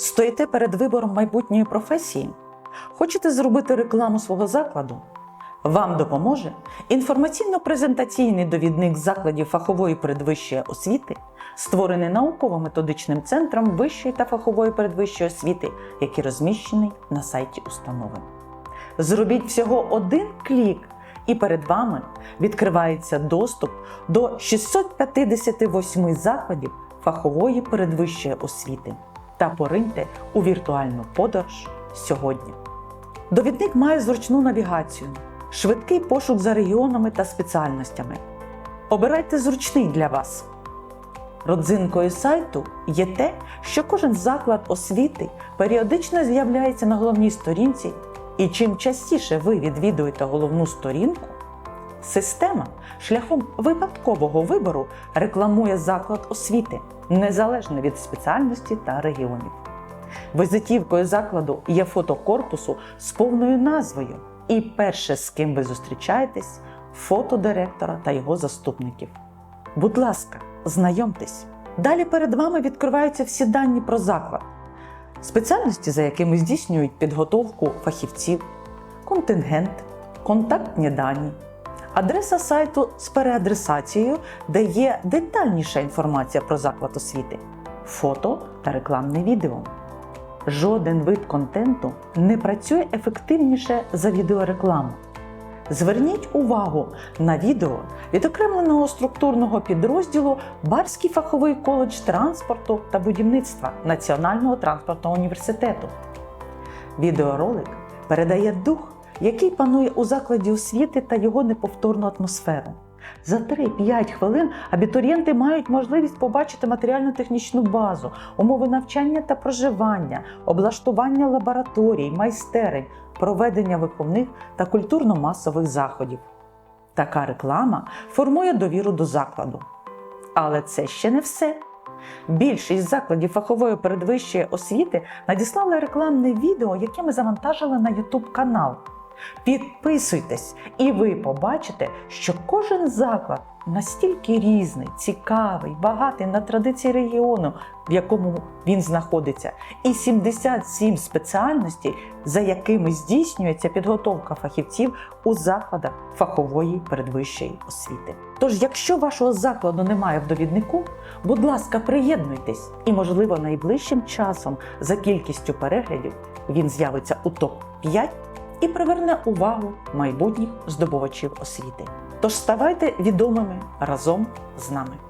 Стоїте перед вибором майбутньої професії? Хочете зробити рекламу свого закладу? Вам допоможе інформаційно-презентаційний довідник закладів фахової передвищої освіти, створений науково-методичним центром вищої та фахової передвищої освіти, який розміщений на сайті установи. Зробіть всього один клік, і перед вами відкривається доступ до 658 закладів фахової передвищої освіти та пориньте у віртуальну подорож сьогодні. Довідник має зручну навігацію, швидкий пошук за регіонами та спеціальностями. Обирайте зручний для вас. Родзинкою сайту є те, що кожен заклад освіти періодично з'являється на головній сторінці, і чим частіше ви відвідуєте головну сторінку, система шляхом випадкового вибору рекламує заклад освіти незалежно від спеціальності та регіонів. Визитівкою закладу є фото корпусу з повною назвою, і перше, з ким ви зустрічаєтесь, фото директора та його заступників. Будь ласка, знайомтесь. Далі перед вами відкриваються всі дані про заклад, спеціальності, за якими здійснюють підготовку фахівців, контингент, контактні дані, адреса сайту з переадресацією, де є детальніша інформація про заклад освіти, фото та рекламне відео. Жоден вид контенту не працює ефективніше за відеорекламу. Зверніть увагу на відео відокремленого структурного підрозділу Барський фаховий коледж транспорту та будівництва Національного транспортного університету. Відеоролик передає дух, який панує у закладі освіти та його неповторну атмосферу. За 3-5 хвилин абітурієнти мають можливість побачити матеріально-технічну базу, умови навчання та проживання, облаштування лабораторій, майстерень, проведення виховних та культурно-масових заходів. Така реклама формує довіру до закладу. Але це ще не все. Більшість закладів фахової передвищої освіти надіслали рекламне відео, яке ми завантажили на YouTube канал. Підписуйтесь, і ви побачите, що кожен заклад настільки різний, цікавий, багатий на традиції регіону, в якому він знаходиться, і 77 спеціальностей, за якими здійснюється підготовка фахівців у закладах фахової передвищої освіти. Тож, якщо вашого закладу немає в довіднику, будь ласка, приєднуйтесь, і, можливо, найближчим часом за кількістю переглядів він з'явиться у топ 5 і приверне увагу майбутніх здобувачів освіти. Тож ставайте відомими разом з нами.